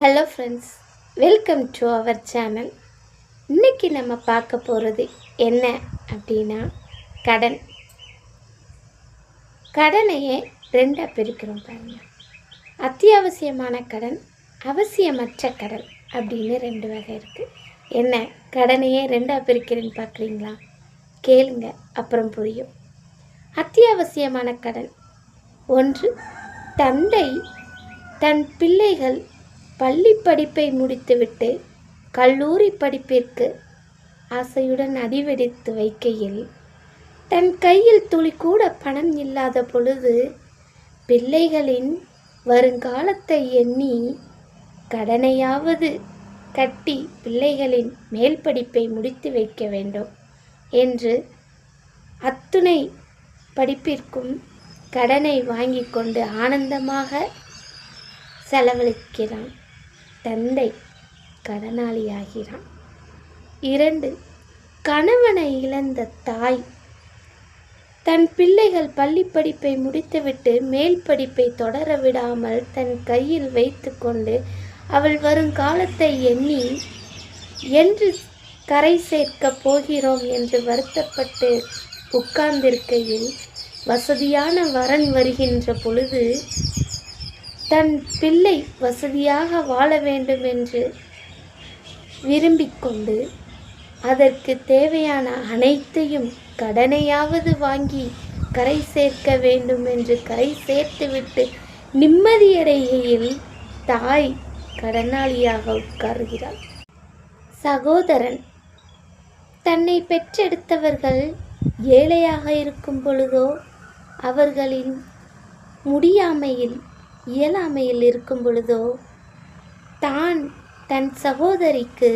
Hello friends welcome to our channel இன்றைக்கி நம்ம பார்க்க போகிறது என்ன அப்படின்னா கடன். கடனையே ரெண்டாக பிரிக்கிறோம் பாருங்கள் அத்தியாவசியமான கடன் அவசியமற்ற கடன் அப்படின்னு ரெண்டு வகை இருக்குது என்ன கடனையே ரெண்டாக பிரிக்கிறேன்னு பார்க்குறீங்களா? கேளுங்க அப்புறம் புரியும். அத்தியாவசியமான கடன். ஒன்று தந்தை தன் பிள்ளைகள் பள்ளி படிப்பை முடித்துவிட்டு கல்லூரி படிப்பிற்கு ஆசையுடன் அடிவெடித்து வைக்கையில் தன் கையில் துளி கூட பணம் இல்லாத பொழுது பிள்ளைகளின் வருங்காலத்தை எண்ணி கடனையாவது கட்டி பிள்ளைகளின் மேல் படிப்பை முடித்து வைக்க வேண்டும் என்று அத்துணை படிப்பிற்கும் கடனை வாங்கி கொண்டு ஆனந்தமாக செலவழிக்கிறான். தந்தை கடனாளியாகிறான். இரண்டு கணவனை இழந்த தாய். தன் பிள்ளைகள் பள்ளி படிப்பை முடித்துவிட்டு மேல் படிப்பை தொடர விடாமல் தன் கையில் வைத்துக்கொண்டு அவள் வரும் காலத்தை எண்ணி என்று கரை சேர்க்கப் போகிறோம் என்று வருத்தப்பட்டு உட்கார்ந்திருக்கையில் வசதியான வரன் வருகின்ற பொழுது தன் பிள்ளை வசதியாக வாழ வேண்டும் என்று விரும்பிக் கொண்டு அதற்கு தேவையான அனைத்தையும் கடனையாவது வாங்கி கரை சேர்க்க வேண்டும் என்று கரை சேர்த்துவிட்டு நிம்மதியடைகையில் தாய் கடனாளியாக உட்காருகிறாள். சகோதரன் தன்னை பெற்றெடுத்தவர்கள் ஏழையாக இருக்கும் பொழுதோ அவர்களின் முடியாமையில் இயலாமையில் இருக்கும் பொழுதோ? தான் தன் சகோதரிக்கு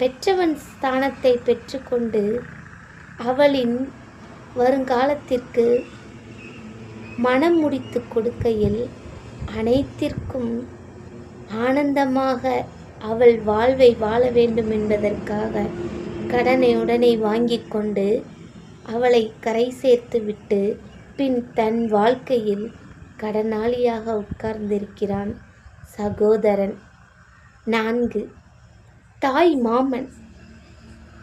பெற்றவன் ஸ்தானத்தை பெற்றுக்கொண்டு அவளின் வருங்காலத்திற்கு மனம் முடித்து கொடுக்கையில் அனைத்திற்கும் ஆனந்தமாக அவள் வாழ்வை வாழ வேண்டும் என்பதற்காக கடனை உடனே வாங்கி கொண்டு அவளை கரை சேர்த்து விட்டு பின் தன் வாழ்க்கையில் கடனாளியாக உட்கார்ந்திருக்கிறான் சகோதரன். நான்கு. தாய் மாமன்.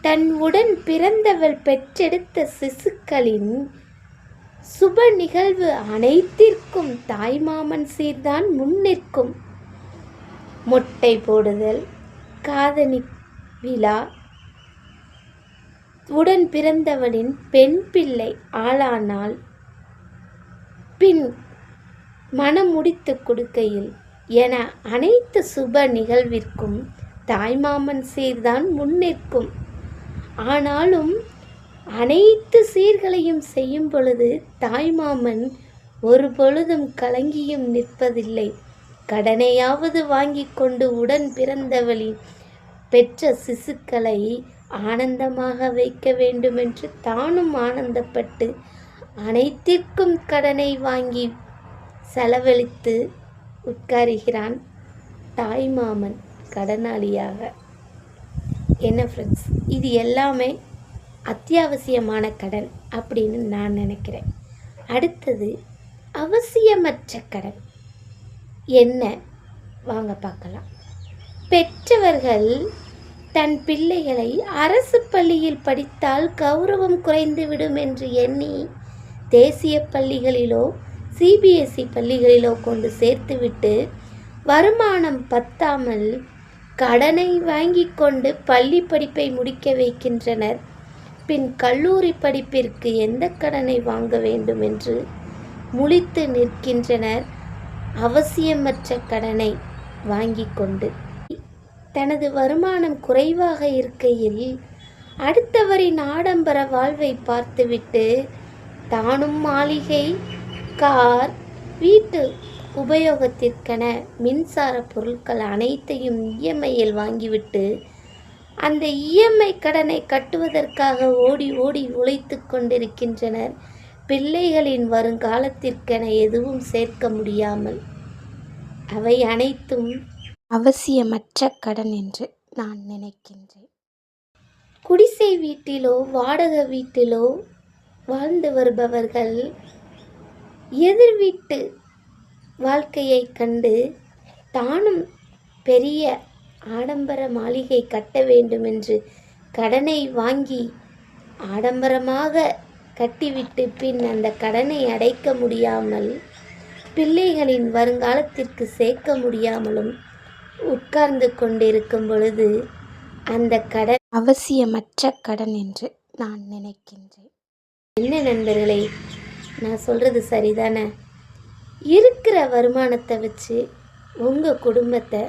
தன் உடன் பிறந்தவள் பெற்றெடுத்த சிசுக்களின் சுப நிகழ்வு அனைத்திற்கும் தாய் மாமன் சீர்தான் முன்னிற்கும் மொட்டை போடுதல் காதணி விழா. உடன் பிறந்தவளின் பெண் பிள்ளை ஆளானால் பின் மனம் முடித்து கொடுக்கையில் என அனைத்து சுப நிகழ்விற்கும் தாய்மாமன் சீர்தான் முன்னிற்கும் ஆனாலும் அனைத்து சீர்களையும் செய்யும் பொழுது தாய்மாமன் ஒரு பொழுதும் கலங்கியும் நிற்பதில்லை. கடனையாவது வாங்கி கொண்டு உடன் பிறந்தவளின் பெற்ற சிசுக்களை ஆனந்தமாக வைக்க வேண்டுமென்று தானும் ஆனந்தப்பட்டு அனைத்திற்கும் கடனை வாங்கி செலவழித்து உட்காருகிறான் தாய்மாமன் கடனாளியாக. என்ன ஃப்ரெண்ட்ஸ் இது எல்லாமே அத்தியாவசியமான கடன் அப்படின்னு நான் நினைக்கிறேன். அடுத்தது அவசியமற்ற கடன். என்ன? வாங்க பார்க்கலாம். பெற்றவர்கள் தன் பிள்ளைகளை அரசு பள்ளியில் படித்தால் கௌரவம் குறைந்துவிடும் என்று எண்ணி தேசிய பள்ளிகளிலோ சிபிஎஸ்இ பள்ளிகளிலோ கொண்டு சேர்த்துவிட்டு வருமானம் பத்தாமல் கடனை வாங்கி கொண்டு பள்ளி படிப்பை முடிக்க வைக்கின்றனர். பின் கல்லூரி படிப்பிற்கு எந்த கடனை வாங்க வேண்டும் என்று முழித்து நிற்கின்றனர். அவசியமற்ற கடனை வாங்கி கொண்டு. தனது வருமானம் குறைவாக இருக்கையில் அடுத்தவரின் ஆடம்பர வாழ்வை பார்த்துவிட்டு தானும் மாளிகை கார் வீட்டு உபயோகத்திற்கென மின்சார பொருட்கள் அனைத்தையும் இஎம்ஐயில் வாங்கிவிட்டு அந்த இஎம்ஐ கடனை கட்டுவதற்காக ஓடி ஓடி உழைத்து கொண்டிருக்கின்றனர். பிள்ளைகளின் வருங்காலத்திற்கென எதுவும் சேர்க்க முடியாமல். அவை அனைத்தும் அவசியமற்ற கடன் என்று நான் நினைக்கின்றேன். குடிசை வீட்டிலோ வாடகை வீட்டிலோ வாழ்ந்து வருபவர்கள் எதிர் வீட்டு வாழ்க்கையை கண்டு தானும் பெரிய ஆடம்பர மாளிகை கட்ட வேண்டும் என்று கடனை வாங்கி ஆடம்பரமாக கட்டிவிட்டு பின் அந்த கடனை அடைக்க முடியாமல் பிள்ளைகளின் வருங்காலத்திற்கு சேர்க்க முடியாமலும் உட்கார்ந்து கொண்டிருக்கும் பொழுது அந்த கடன் அவசியமற்ற கடன் என்று நான் நினைக்கின்றேன். என்ன நண்பர்களை நான் சொல்கிறது சரிதானே? இருக்கிற வருமானத்தை வச்சு உங்கள் குடும்பத்தை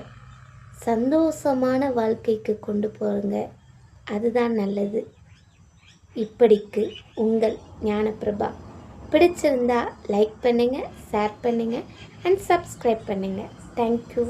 சந்தோஷமான வாழ்க்கைக்கு கொண்டு போகிறங்க அதுதான் நல்லது. இப்படிக்கு உங்கள் ஞானப்பிரபா. பிடிச்சிருந்தா லைக் பண்ணுங்கள் ஷேர் பண்ணுங்கள் அண்ட் சப்ஸ்கிரைப் பண்ணுங்கள் தேங்க்யூ